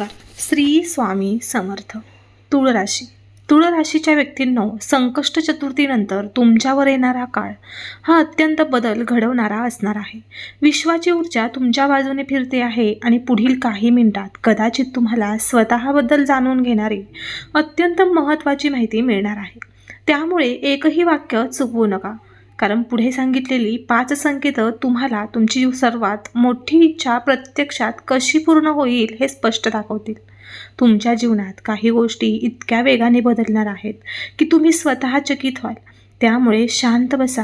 नमस्कार. श्री स्वामी समर्थ. तुळ राशी तुळ राशीच्या व्यक्तींनो संकष्ट चतुर्थीनंतर तुमच्यावर येणारा काळ हा अत्यंत बदल घडवणारा असणार आहे. विश्वाची ऊर्जा तुमच्या बाजूने फिरते आहे आणि पुढील काही मिनिटात कदाचित तुम्हाला स्वतःबद्दल जाणून घेणारी अत्यंत महत्त्वाची माहिती मिळणार आहे. त्यामुळे एकही वाक्य चुकवू नका. कारण पुढे सांगितलेली पाच संकेतं तुम्हाला तुमची सर्वात मोठी इच्छा प्रत्यक्षात कशी पूर्ण होईल हे स्पष्ट दाखवतील. तुमच्या जीवनात काही गोष्टी इतक्या वेगाने बदलणार आहेत की तुम्ही स्वतः चकित व्हाल. त्यामुळे शांत बसा.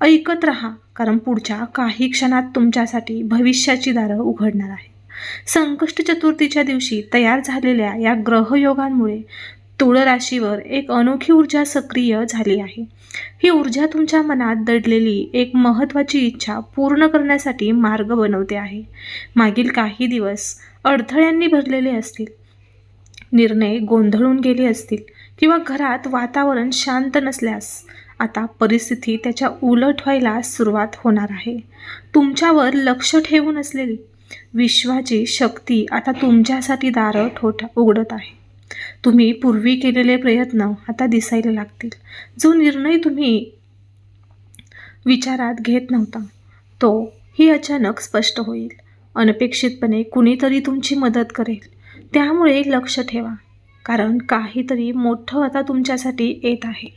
ऐकत राहा कारण पुढच्या काही क्षणात तुमच्यासाठी भविष्याची दारं उघडणार आहे संकष्ट चतुर्थीच्या दिवशी तयार झालेल्या या ग्रहयोगांमुळे तुळ राशीवर एक अनोखी ऊर्जा सक्रिय झाली आहे. ही ऊर्जा तुमच्या मनात दडलेली एक महत्त्वाची इच्छा पूर्ण करण्यासाठी मार्ग बनवते आहे. मागील काही दिवस अडथळ्यांनी भरलेले असतील. निर्णय गोंधळून गेले असतील किंवा घरात वातावरण शांत नसल्यास आता परिस्थिती त्याच्या उलट व्हायला सुरुवात होणार आहे. तुमच्यावर लक्ष ठेवून असलेली विश्वाची शक्ती आता तुमच्यासाठी दारं ठोठा उघडत आहे. तुम्ही पूर्वी केलेले प्रयत्न आता दिसायला लागतील. जो निर्णय तुम्ही विचारात घेत नव्हता तो ही अचानक स्पष्ट होईल. अनपेक्षितपणे कुणीतरी तुमची मदत करेल. त्यामुळे लक्ष ठेवा कारण काहीतरी मोठं आता तुमच्यासाठी येत आहे.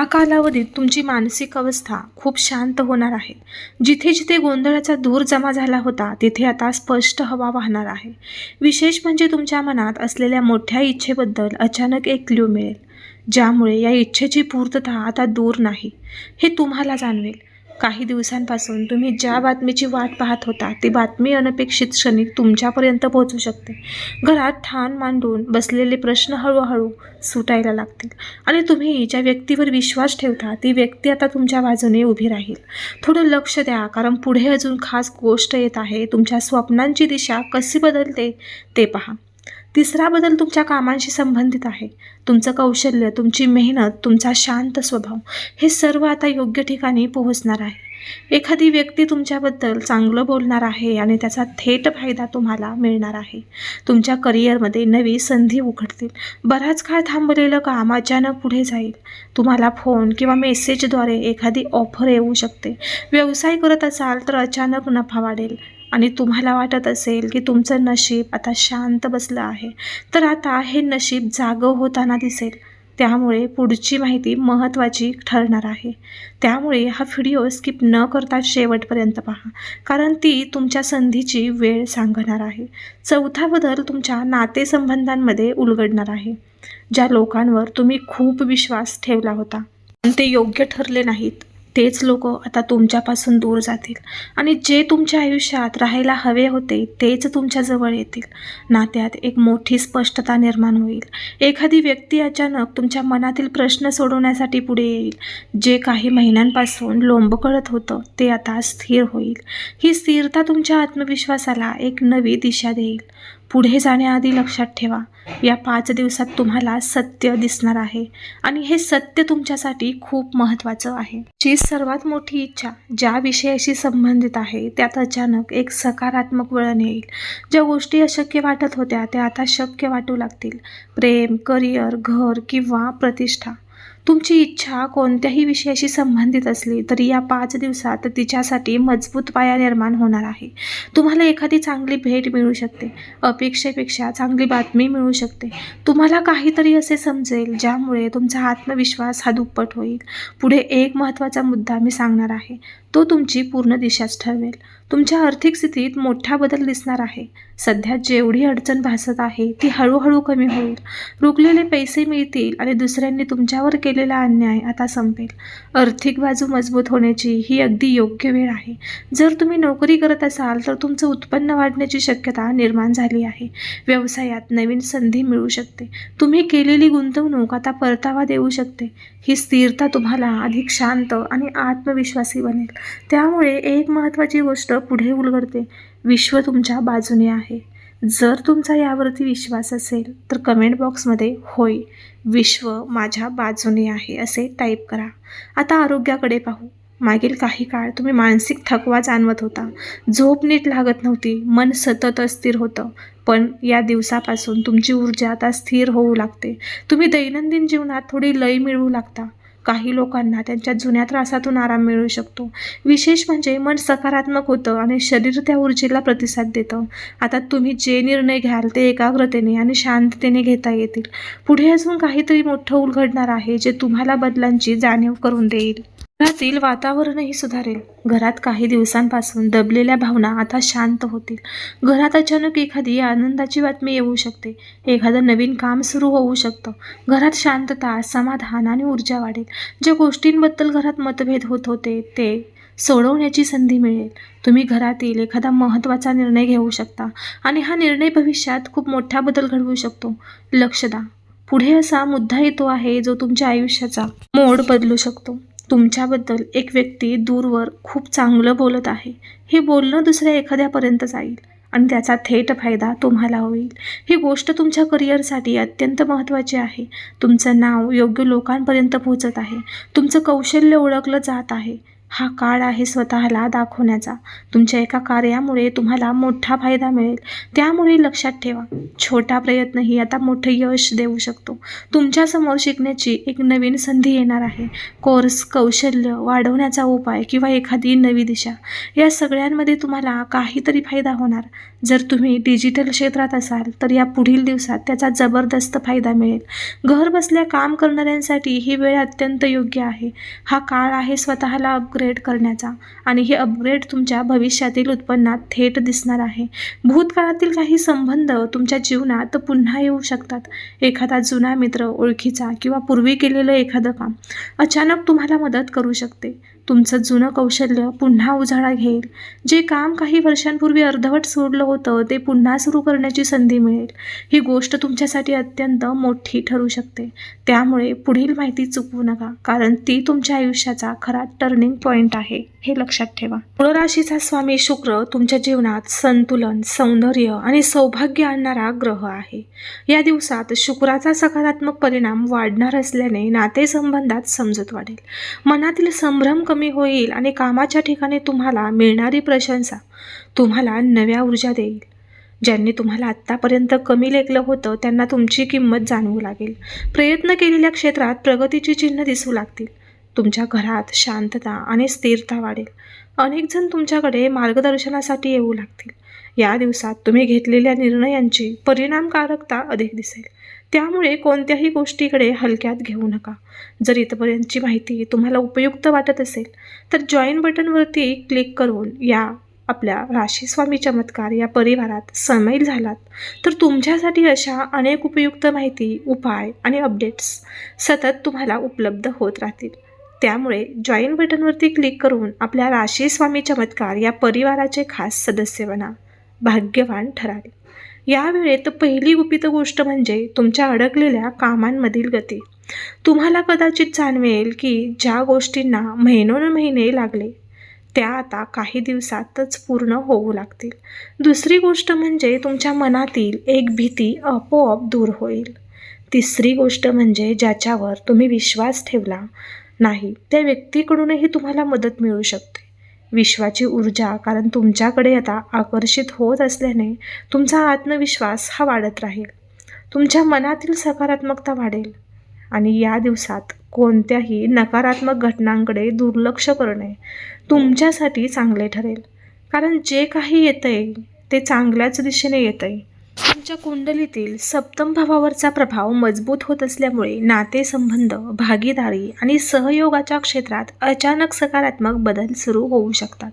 या कालावधीत तुमची मानसिक अवस्था खूप शांत होणार आहे. जिथे जिथे गोंधळाचा धूर जमा झाला होता तिथे आता स्पष्ट हवा वाहणार आहे. विशेष म्हणजे तुमच्या मनात असलेल्या मोठ्या इच्छेबद्दल अचानक एक क्ल्यू मिळेल. ज्यामुळे या इच्छेची पूर्तता आता दूर नाही. हे तुम्हाला जाणवेल. काही दिवसांपासून तुम्ही ज्या बातमीची वाट पाहत होता ती बातमी अनपेक्षित क्षणी तुमच्यापर्यंत पोहोचू शकते. घरात ठाण मांडून बसलेले प्रश्न हळूहळू सुटायला लागतील. आणि तुम्ही ज्या व्यक्तीवर विश्वास ठेवता ती व्यक्ती आता तुमच्या बाजूने उभी राहील. थोडं लक्ष द्या कारण पुढे अजून खास गोष्ट येत आहे. तुमच्या स्वप्नांची दिशा कशी बदलते ते पहा. तिसरा बदल तुमच्या कामांशी संबंधित आहे. तुमचं कौशल्य तुमची मेहनत तुमचा शांत स्वभाव हे सर्व आता योग्य ठिकाणी पोहोचणार आहे. एखादी व्यक्ती तुमच्याबद्दल चांगलं बोलणार आहे आणि त्याचा थेट फायदा तुम्हाला मिळणार आहे. तुमच्या करिअरमध्ये नवी संधी उघडतील. बराच काळ थांबलेलं काम अचानक पुढे जाईल. तुम्हाला फोन किंवा मेसेजद्वारे एखादी ऑफर येऊ शकते. व्यवसाय करत असाल तर अचानक नफा वाढेल. आणि तुम्हाला वाटत असेल की तुमचं नशीब आता शांत बसलं आहे तर आता हे नशीब जागं होताना दिसेल. त्यामुळे पुढची माहिती महत्त्वाची ठरणार आहे. त्यामुळे हा व्हिडिओ स्किप न करता शेवटपर्यंत पहा कारण ती तुमच्या संधीची वेळ सांगणार आहे. चौथा बदल तुमच्या नातेसंबंधांमध्ये उलगडणार आहे ज्या लोकांवर तुम्ही खूप विश्वास ठेवला होता. पण ते योग्य ठरले नाहीत. तेच लोक आता तुमच्यापासून दूर जातील. आणि जे तुमच्या आयुष्यात राहायला हवे होते तेच तुमच्याजवळ येतील. नात्यात एक मोठी स्पष्टता निर्माण होईल. एखादी व्यक्ती अचानक तुमच्या मनातील प्रश्न सोडवण्यासाठी पुढे येईल. जे काही महिन्यांपासून लोंबकळत होतं ते आता स्थिर होईल. ही स्थिरता तुमच्या आत्मविश्वासाला एक नवी दिशा देईल. पुढे जाण्याआधी लक्षात ठेवा. या पाच दिवसात तुम्हाला सत्य दिसणार आहे. आणि हे सत्य तुमच्यासाठी खूप महत्त्वाचं आहे. जी सर्वात मोठी इच्छा ज्या विषयाशी संबंधित आहे त्यात अचानक एक सकारात्मक वळण येईल. ज्या गोष्टी अशक्य वाटत होत्या त्या आता शक्य वाटू लागतील. प्रेम करिअर घर किंवा प्रतिष्ठा. तुमची इच्छा कोणत्याही विषयाशी संबंधित असली तरी या पाच दिवसात तिच्यासाठी मजबूत पाया निर्माण होणार आहे. तुम्हाला एखादी चांगली भेट मिळू शकते. अपेक्षेपेक्षा चांगली बातमी मिळू शकते. तुम्हाला काहीतरी असे समजेल ज्यामुळे तुमचा आत्मविश्वास हा दुप्पट होईल. पुढे एक महत्त्वाचा मुद्दा मी सांगणार आहे. तो तुमची पूर्ण दिशाच ठरवेल तुमच्या आर्थिक स्थितीत मोठा बदल दिसणार आहे. सध्या जेवढी अडचण भासत आहे ती हळूहळू कमी होईल. रुकलेले पैसे मिळतील आणि दुसऱ्यांनी तुमच्यावर केलेला अन्याय आता संपेल. आर्थिक बाजू मजबूत होण्याची ही अगदी योग्य वेळ आहे. जर तुम्ही नोकरी करत असाल तर तुमचं उत्पन्न वाढण्याची शक्यता निर्माण झाली आहे. व्यवसायात नवीन संधी मिळू शकते. तुम्ही केलेली गुंतवणूक आता परतावा देऊ शकते. ही स्थिरता तुम्हाला अधिक शांत आणि आत्मविश्वासी बनेल. त्यामुळे एक महत्त्वाची गोष्ट पुढे उलगडते. विश्व तुमच्या बाजूने आहे. जर तुमचा यावरती विश्वास असेल तर कमेंट बॉक्समध्ये होय. विश्व माझ्या बाजूने आहे असे टाईप करा. आता आरोग्याकडे पाहू. मागील काही काळ तुम्ही मानसिक थकवा जाणवत होता. झोप नीट लागत नव्हती. मन सतत अस्थिर होतं. पण या दिवसापासून तुमची ऊर्जा आता स्थिर होऊ लागते. तुम्ही दैनंदिन जीवनात थोडी लय मिळवू लागता. काही लोकांना त्यांच्या जुन्या त्रासातून आराम मिळू शकतो. विशेष म्हणजे मन सकारात्मक होतं आणि शरीर त्या ऊर्जेला प्रतिसाद देतं. आता तुम्ही जे निर्णय घ्याल ते एकाग्रतेने आणि शांततेने घेता येतील. पुढे अजून काहीतरी मोठं उलघडणार आहे जे तुम्हाला बदलांची जाणीव करून देईल. घरातील वातावरणही सुधारेल. घरात काही दिवसांपासून दबलेल्या भावना आता शांत होतील. घरात अचानक एखादी आनंदाची बातमी येऊ शकते. एखादं नवीन काम सुरू होऊ शकतं. घरात शांतता समाधान आणि ऊर्जा वाढेल. ज्या गोष्टींबद्दल घरात मतभेद होत होते ते सोडवण्याची संधी मिळेल. तुम्ही घरातील एखादा महत्त्वाचा निर्णय घेऊ शकता आणि हा निर्णय भविष्यात खूप मोठा बदल घडवू शकतो. लक्ष द्या. पुढे असा मुद्दा येतो आहे जो तुमच्या आयुष्याचा मोड बदलू शकतो. तुमच्याबद्दल एक व्यक्ती दूरवर खूप चांगलं बोलत आहे. हे बोलणं दुसऱ्या एखाद्यापर्यंत जाईल आणि त्याचा थेट फायदा तुम्हाला होईल. ही गोष्ट तुमच्या करिअरसाठी अत्यंत महत्त्वाची आहे. तुमचं नाव योग्य लोकांपर्यंत पोहोचत आहे. तुमचं कौशल्य ओळखलं जात आहे. हा काळ आहे स्वतःला दाखवण्याचा. तुमच्या एका कार्यामुळे तुम्हाला मोठा फायदा मिळेल. त्यामुळे लक्षात ठेवा छोटा प्रयत्नही आता मोठं यश देऊ शकतो. तुमच्यासमोर शिकण्याची एक नवीन संधी येणार आहे. कोर्स कौशल्य वाढवण्याचा उपाय किंवा एखादी नवी दिशा या सगळ्यांमध्ये तुम्हाला काहीतरी फायदा होणार. जर तुम्ही डिजिटल क्षेत्रात असाल तर या पुढील दिवसात त्याचा जबरदस्त फायदा मिळेल. घर बसल्या काम करणाऱ्यांसाठी ही वेळ अत्यंत योग्य आहे. हा काळ आहे स्वतःला अपग्रेड अपग्रेड करण्याचा. आणि हे अपग्रेड तुमच्या भविष्यातील उत्पन्नात थेट दिसणार आहे. भूतकाळातील काही संबंध तुमच्या जीवनात पुन्हा येऊ शकतात. एखादा जुना मित्र ओळखीचा किंवा पूर्वी केलेलं एखादं काम अचानक तुम्हाला मदत करू शकते. तुमचं जुनं कौशल्य पुन्हा उजाळा घेईल. जे काम काही वर्षांपूर्वी अर्धवट सोडलं होतं ते पुन्हा सुरू करण्याची संधी मिळेल. ही गोष्ट तुमच्यासाठी अत्यंत मोठी ठरू शकते. त्यामुळे पुढील माहिती चुकवू नका कारण ती तुमच्या आयुष्याचा खरा टर्निंग पॉईंट आहे हे लक्षात ठेवा. मूळराशीचा स्वामी शुक्र तुमच्या जीवनात संतुलन सौंदर्य आणि सौभाग्य आणणारा ग्रह आहे. या दिवसात शुक्राचा सकारात्मक परिणाम वाढणार असल्याने नातेसंबंधात समजूत वाढेल. मनातील संभ्रम कमी कमी होईल आणि कामाच्या ठिकाणी तुम्हाला मिळणारी प्रशंसा तुम्हाला नव्या ऊर्जा देईल. ज्यांनी तुम्हाला आत्तापर्यंत कमी लेखलं होतं त्यांना तुमची किंमत जाणवू लागेल. प्रयत्न केलेल्या क्षेत्रात प्रगतीची चिन्ह दिसू लागतील. तुमच्या घरात शांतता आणि स्थिरता वाढेल. अनेकजण तुमच्याकडे मार्गदर्शनासाठी येऊ लागतील. या दिवसात तुम्ही घेतलेल्या निर्णयांची परिणामकारकता अधिक दिसेल. त्यामुळे कोणत्याही गोष्टीकडे हलक्यात घेऊ नका. जर इथपर्यंतची माहिती तुम्हाला उपयुक्त वाटत असेल तर जॉईन बटनवरती क्लिक करून या आपल्या राशीस्वामी चमत्कार या परिवारात सामील झालात. तर तुमच्यासाठी अशा अनेक उपयुक्त माहिती उपाय आणि अपडेट्स सतत तुम्हाला उपलब्ध होत राहतील. त्यामुळे जॉईन बटनवरती क्लिक करून आपल्या राशीस्वामी चमत्कार या परिवाराचे खास सदस्य बना. भाग्यवान ठराल. या वेळेत पहिली गुपित गोष्ट म्हणजे तुमच्या अडकलेल्या कामांमधील गती. तुम्हाला कदाचित जाणवेल की ज्या गोष्टींना महिनोनमहिने लागले त्या आता काही दिवसातच पूर्ण होऊ लागतील. दुसरी गोष्ट म्हणजे तुमच्या मनातील एक भीती आपोआप दूर होईल. तिसरी गोष्ट म्हणजे ज्याच्यावर तुम्ही विश्वास ठेवला नाही त्या व्यक्तीकडूनही तुम्हाला मदत मिळू शकते. विश्वाची ऊर्जा कारण तुमच्याकडे आता आकर्षित होत असल्याने तुमचा आत्मविश्वास हा वाढत राहील. तुमच्या मनातील सकारात्मकता वाढेल. आणि या दिवसात कोणत्याही नकारात्मक घटनांकडे दुर्लक्ष करणे तुमच्यासाठी चांगले ठरेल. कारण जे काही येतंय ते चांगल्याच दिशेने येतंय. तुमच्या कुंडलीतील सप्तम भावावरचा प्रभाव मजबूत होत असल्यामुळे नातेसंबंध भागीदारी आणि सहयोगाच्या क्षेत्रात अचानक सकारात्मक बदल सुरू होऊ शकतात.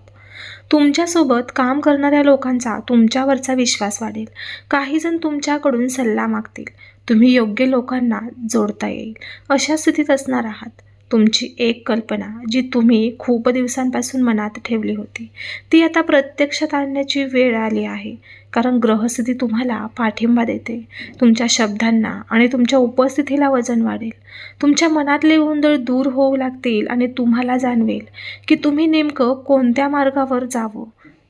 तुमच्यासोबत काम करणाऱ्या लोकांचा तुमच्यावरचा विश्वास वाढेल. काहीजण तुमच्याकडून सल्ला मागतील. तुम्ही योग्य लोकांना जोडता येईल. अशा स्थितीत असणार आहात. तुमची एक कल्पना जी तुम्ही खूप दिवसांपासून मनात ठेवली होती ती आता प्रत्यक्षात आणण्याची वेळ आली आहे. कारण ग्रहस्थिती तुम्हाला पाठिंबा देते. तुमच्या शब्दांना आणि तुमच्या उपस्थितीला वजन वाढेल. तुमच्या मनातले गोंधळ दूर होऊ लागतील आणि तुम्हाला जाणवेल की तुम्ही नेमकं कोणत्या मार्गावर जावं.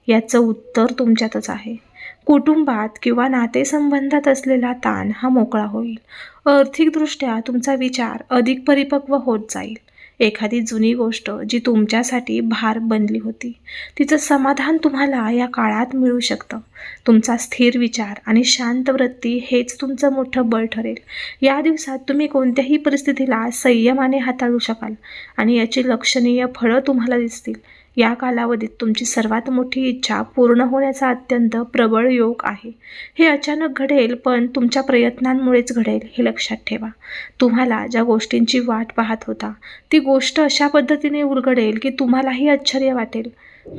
याचं उत्तर तुमच्यातच आहे. कुटुंबात किंवा नातेसंबंधात असलेला ताण हा मोकळा होईल. आर्थिकदृष्ट्या तुमचा विचार अधिक परिपक्व होत जाईल. एखादी जुनी गोष्ट जी तुमच्यासाठी भार बनली होती तिचं समाधान तुम्हाला या काळात मिळू शकतं. तुमचा स्थिर विचार आणि शांत वृत्ती हेच तुमचं मोठं बळ ठरेल. या दिवसात तुम्ही कोणत्याही परिस्थितीला संयमाने हाताळू शकाल आणि याची लक्षणीय फळं तुम्हाला दिसतील. या कालावधीत तुमची सर्वात मोठी इच्छा पूर्ण होण्याचा अत्यंत प्रबळ योग आहे. हे अचानक घडेल पण तुमच्या प्रयत्नांमुळेच घडेल हे लक्षात ठेवा. तुम्हाला ज्या गोष्टींची वाट पाहत होता ती गोष्ट अशा पद्धतीने उलगडेल की तुम्हालाही आश्चर्य वाटेल.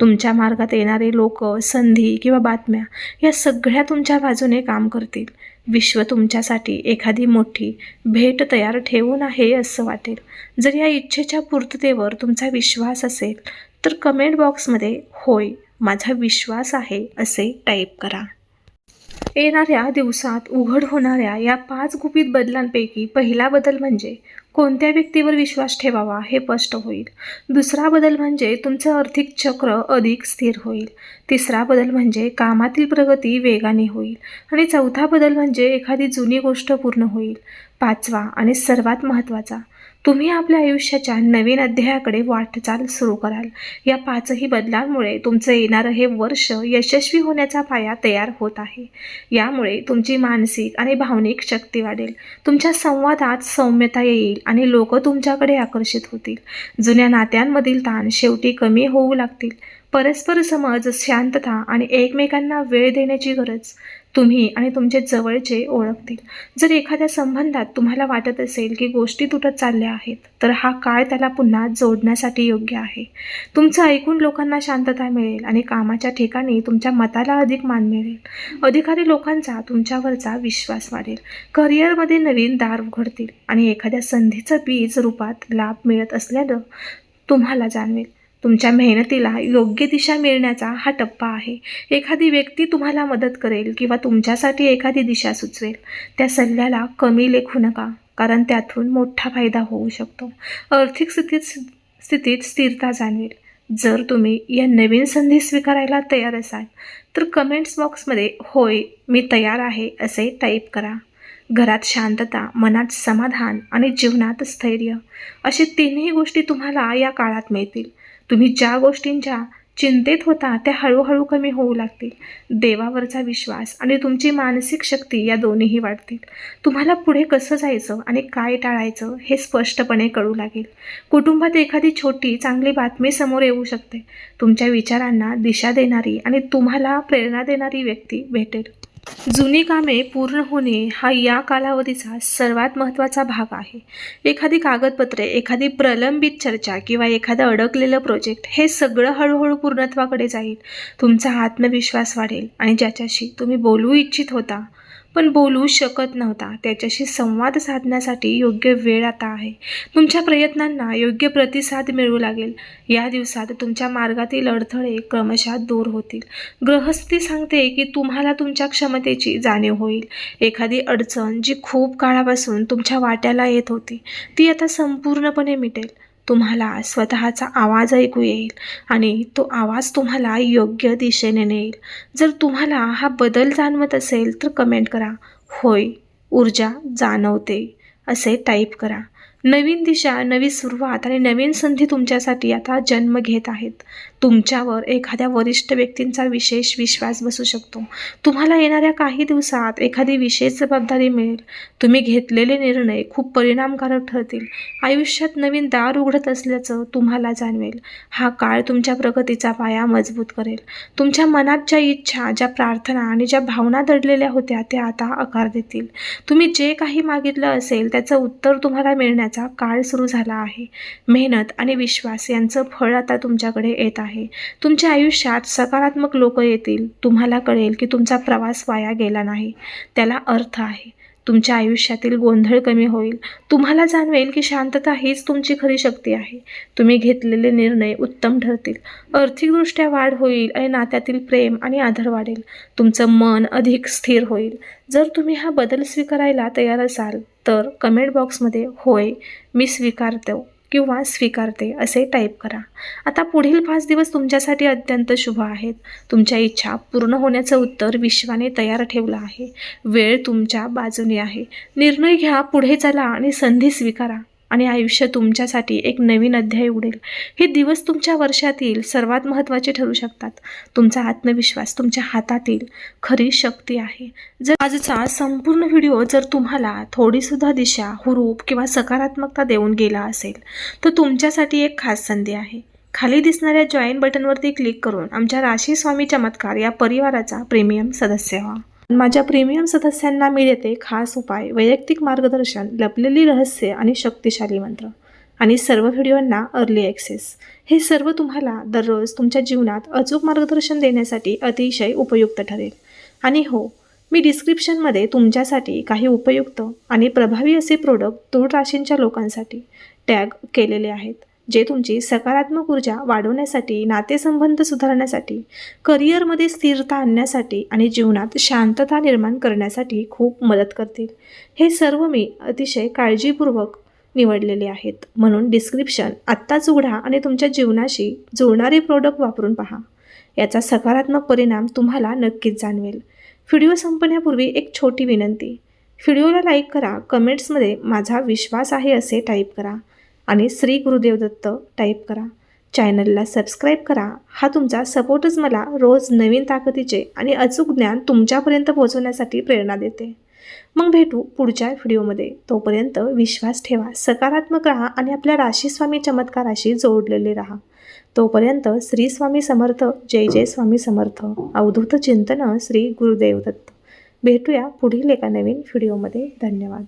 तुमच्या मार्गात येणारे लोक संधी किंवा बातम्या या सगळ्या तुमच्या बाजूने काम करतील. विश्व तुमच्यासाठी एखादी मोठी भेट तयार ठेवून आहे असं वाटेल. जर या इच्छेच्या पूर्ततेवर तुमचा विश्वास असेल तर कमेंट बॉक्समध्ये होय माझा विश्वास आहे असे टाईप करा. येणाऱ्या दिवसात उघड होणाऱ्या या पाच गुपित बदलांपैकी पहिला बदल म्हणजे कोणत्या व्यक्तीवर विश्वास ठेवावा हे स्पष्ट होईल. दुसरा बदल म्हणजे तुमचं आर्थिक चक्र अधिक स्थिर होईल. तिसरा बदल म्हणजे कामातील प्रगती वेगाने होईल. आणि चौथा बदल म्हणजे एखादी जुनी गोष्ट पूर्ण होईल. पाचवा आणि सर्वात महत्त्वाचा तुम्ही आपल्या आयुष्याच्या नवीन अध्यायाकडे वाटचाल सुरू कराल. या पाचही बदलांमुळे तुमचं येणारं हे वर्ष यशस्वी होण्याचा पाया तयार होत आहे. यामुळे तुमची मानसिक आणि भावनिक शक्ती वाढेल. तुमच्या संवादात सौम्यता येईल आणि लोक तुमच्याकडे आकर्षित होतील. जुन्या नात्यांमधील ताण शेवटी कमी होऊ लागतील. परस्पर समज शांतता आणि एकमेकांना वेळ देण्याची गरज तुम्ही आणि तुमचे जवळचे ओळखतील. जर एखाद्या संबंधात तुम्हाला वाटत असेल की गोष्टी तुटत चालल्या आहेत तर हा काळ त्याला पुन्हा जोडण्यासाठी योग्य आहे. तुमचं ऐकून लोकांना शांतता मिळेल आणि कामाच्या ठिकाणी तुमच्या मताला अधिक मान मिळेल. अधिकारी लोकांचा तुमच्यावरचा विश्वास वाढेल. करिअरमध्ये नवीन दार उघडतील आणि एखाद्या संधीचं बीज रूपात लाभ मिळत असल्यानं तुम्हाला जाणवेल. तुमच्या मेहनतीला योग्य दिशा मिळण्याचा हा टप्पा आहे. एखादी व्यक्ती तुम्हाला मदत करेल किंवा तुमच्यासाठी एखादी दिशा सुचवेल त्या सल्ल्याला कमी लेखू नका कारण त्यातून मोठा फायदा होऊ शकतो. आर्थिक स्थितीत स्थितीत स्थिरता जाणवेल. जर तुम्ही या नवीन संधी स्वीकारायला तयार असाल तर कमेंट्स बॉक्समध्ये होय मी तयार आहे असे टाईप करा. घरात शांतता मनात समाधान आणि जीवनात स्थैर्य असे तिन्ही गोष्टी तुम्हाला या काळात मिळतील. तुम्ही ज्या गोष्टींच्या चिंतेत होता त्या हळूहळू कमी होऊ लागतील. देवावरचा विश्वास आणि तुमची मानसिक शक्ती या दोन्हीही वाढतील. तुम्हाला पुढे कसं जायचं आणि काय टाळायचं हे स्पष्टपणे कळू लागेल. कुटुंबात एखादी छोटी चांगली बातमी समोर येऊ शकते. तुमच्या विचारांना दिशा देणारी आणि तुम्हाला प्रेरणा देणारी व्यक्ती भेटेल. जुनी कामे पूर्ण होणे हा या कालावधीचा सर्वात महत्त्वाचा भाग आहे. एखादी कागदपत्रे एखादी प्रलंबित चर्चा किंवा एखादं अडकलेलं प्रोजेक्ट हे सगळं हळूहळू पूर्णत्वाकडे जाईल. तुमचा आत्मविश्वास वाढेल आणि ज्याच्याशी तुम्ही बोलू इच्छित होता पण बोलू शकत नव्हता. त्याच्याशी संवाद साधण्यासाठी योग्य वेळ आता आहे. तुमच्या प्रयत्नांना योग्य प्रतिसाद मिळू लागेल. या दिवसात तुमच्या मार्गातील अडथळे क्रमशः दूर होतील. ग्रहस्थी सांगते की तुम्हाला तुमच्या क्षमतेची जाणीव होईल. एखादी अडचण जी खूप काळापासून तुमच्या वाट्याला येत होती ती आता संपूर्णपणे मिटेल. तुम्हाला स्वतःचा आवाज ऐकू येईल आणि तो आवाज तुम्हाला योग्य दिशेने नेईल. जर तुम्हाला हा बदल जाणवत असेल तर कमेंट करा. होय ऊर्जा जाणवते असे टाईप करा. नवीन दिशा नवी सुरुवात आणि नवीन संधी तुमच्यासाठी आता जन्म घेत आहेत. तुमच्यावर एखाद्या वरिष्ठ व्यक्तींचा विशेष विश्वास बसू शकतो. तुम्हाला येणाऱ्या काही दिवसात एखादी विशेष जबाबदारी मिळेल. तुम्ही घेतलेले निर्णय खूप परिणामकारक ठरतील. आयुष्यात नवीन दार उघडत असल्याचं तुम्हाला जाणवेल. हा काळ तुमच्या प्रगतीचा पाया मजबूत करेल. तुमच्या मनात ज्या इच्छा ज्या प्रार्थना आणि ज्या भावना दडलेल्या होत्या त्या आता आकार देतील. तुम्ही जे काही मागितलं असेल त्याचं उत्तर तुम्हाला मिळण्याचा काळ सुरू झाला आहे. मेहनत आणि विश्वास यांचं फळ आता तुमच्याकडे येत आहे. आहे. तुमच्या आयुष्यात सकारात्मक लोक येतील तुम्हाला कळेल की तुमचा प्रवास वाया गेला नाही. त्याला अर्थ आहे. तुमच्या आयुष्यातील गोंधळ कमी होईल. तुम्हाला जाणवेल की शांतता हीच तुमची खरी शक्ती आहे. तुम्ही घेतलेले निर्णय उत्तम ठरतील. आर्थिकदृष्ट्या वाढ होईल आणि नात्यातील प्रेम आणि आदर वाढेल. तुमचं मन अधिक स्थिर होईल. जर तुम्ही हा बदल स्वीकारायला तयार असाल तर कमेंट बॉक्समध्ये होय मी स्वीकारतो किंवा स्वीकारते असे टाईप करा. आता पुढील पाच दिवस तुमच्यासाठी अत्यंत शुभ आहेत. तुमच्या इच्छा पूर्ण होण्याचं उत्तर विश्वाने तयार ठेवलं आहे. वेळ तुमच्या बाजूने आहे. निर्णय घ्या पुढे चला आणि संधी स्वीकारा. आणि आयुष्य तुमच्यासाठी एक नवीन अध्याय उडेल. हे दिवस तुमच्या वर्षातील सर्वात महत्त्वाचे ठरू शकतात. तुमचा आत्मविश्वास तुमच्या हातातील खरी शक्ती आहे. जर आजचा संपूर्ण व्हिडिओ जर तुम्हाला थोडीसुद्धा दिशा हुरूप किंवा सकारात्मकता देऊन गेला असेल तर तुमच्यासाठी एक खास संधी आहे. खाली दिसणाऱ्या जॉईन बटनवरती क्लिक करून आमच्या राशी स्वामी चमत्कार या परिवाराचा प्रीमियम सदस्य व्हा. माझ्या प्रीमियम सदस्यांना मिळते खास उपाय वैयक्तिक मार्गदर्शन लपलेली रहस्य आणि शक्तिशाली मंत्र. आणि सर्व व्हिडिओंना अर्ली ॲक्सेस हे सर्व तुम्हाला दररोज तुमच्या जीवनात अचूक मार्गदर्शन देण्यासाठी अतिशय उपयुक्त ठरेल. आणि हो मी डिस्क्रिप्शनमध्ये तुमच्यासाठी काही उपयुक्त आणि प्रभावी असे प्रोडक्ट तूळ राशींच्या लोकांसाठी टॅग केलेले आहेत. जे तुमची सकारात्मक ऊर्जा वाढवण्यासाठी नातेसंबंध सुधारण्यासाठी करिअरमध्ये स्थिरता आणण्यासाठी आणि जीवनात शांतता निर्माण करण्यासाठी खूप मदत करतील. हे सर्व मी अतिशय काळजीपूर्वक निवडलेले आहेत. म्हणून डिस्क्रिप्शन आत्ताच उघडा आणि तुमच्या जीवनाशी जुळणारे प्रोडक्ट वापरून पहा. याचा सकारात्मक परिणाम तुम्हाला नक्कीच जाणवेल. व्हिडिओ संपण्यापूर्वी एक छोटी विनंती. व्हिडिओला लाईक करा कमेंट्समध्ये माझा विश्वास आहे असे टाईप करा. आणि श्री गुरुदेव दत्त टाईप करा चॅनलला सबस्क्राईब करा. हा तुमचा सपोर्टच मला रोज नवीन ताकदीचे आणि अचूक ज्ञान तुमच्यापर्यंत पोहोचवण्यासाठी प्रेरणा देते. मग भेटू पुढच्या व्हिडिओमध्ये तोपर्यंत विश्वास ठेवा सकारात्मक राहा आणि आपल्या राशीस्वामी चमत्काराशी जोडलेले राहा. तोपर्यंत श्री स्वामी समर्थ जय जय स्वामी समर्थ. अवधूत चिंतन श्री गुरुदेव दत्त भेटूया पुढील एका नवीन व्हिडिओमध्ये धन्यवाद.